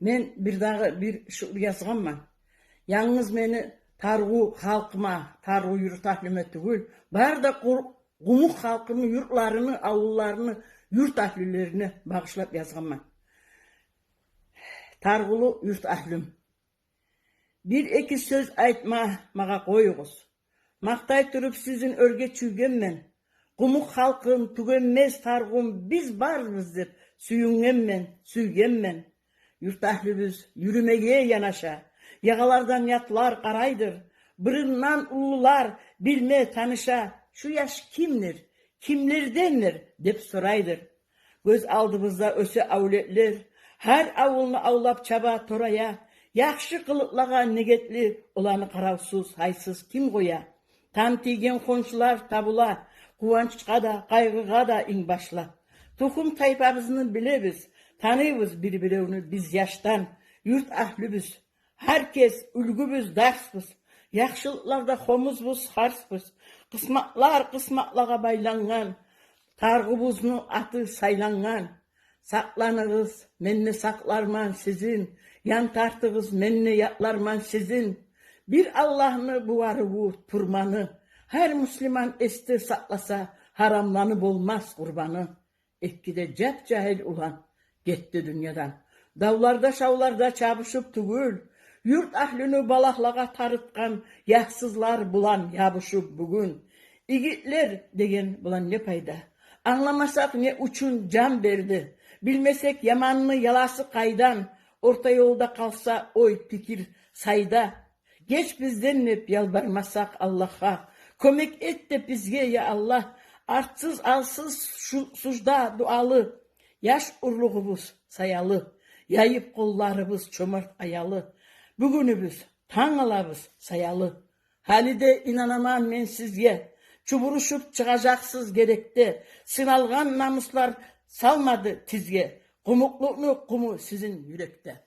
Мен бір дағы бір шұғыл жазғанмын. Яңыз мені тарғу халқыма, тарғу юрт ахлиме түгіл, барда ғумық халқының юртларының, ауылларының юрт әхлілеріне бағышлап жазғанмын. Тарғулы юрт ахлим Бір екі сөз айтма маға қойығыз. Мақтай тұрып сіздің өрге түйгенмен, ғумық халқым түгенмес тарғум біз бармыз деп сүйінгенмен, сүйгенмен. Süyüngenmen, süygenmen. Yurt ahlimiz yürümeye yanaşa. Yagalardan yatlar karaydır. Bırından ulular bilme tanışa. Şu yaş kimdir? Kimlerdendir? dep soraydır. Göz aldığımızda öse avletler, her avulunu avlap çaba toraya, yaxşı kılıklaga negetli olanı karavsuz, haysız kim koya? Tam tigen konşular tabula, kuvançka da, kaygıga da in başla. Tohum tayfamızını bilebiz, tanıyız birbirini biz yaştan, yurt ahlübüz. Herkes ülgübüz, darsbız. Yaxşılıklarda homuzbuz, harsbız. Kısmatlar kısmatlaga baylangan. Targıbuznu atı saylangan. Saklanırız, menne saklarman sizin. Yan tartığız, menne yatlarman sizin. Bir Allah'ını bu arı bu turmanı. Her Müslüman esti saklasa haramlanıp olmaz kurbanı. Ekkide cep cahil ulan gitti dünyadan. Davlarda şavlarda çabışıp tügül. Yurt ahlini balaklaga tarıtkan yahsızlar bulan yabışıp bugün. İgitler degen bulan ne payda? Anlamasak ne uçun can verdi. Bilmesek yamanını yalası kaydan. Orta yolda kalsa oy fikir sayda. Geç bizden hep yalvarmasak Allah'a. Kömek et de bizge ya Allah. Artsız alsız şu, suçda dualı. Yaş urluğumuz sayalı. Yayıp kollarımız çömert ayalı. Bugünümüz tan alabız sayalı. Halide inanamam men sizge. Çuburuşup çıkacaksız gerekte. Sınalgan namuslar salmadı tizge. Kumukluğunu kumu sizin yürekte.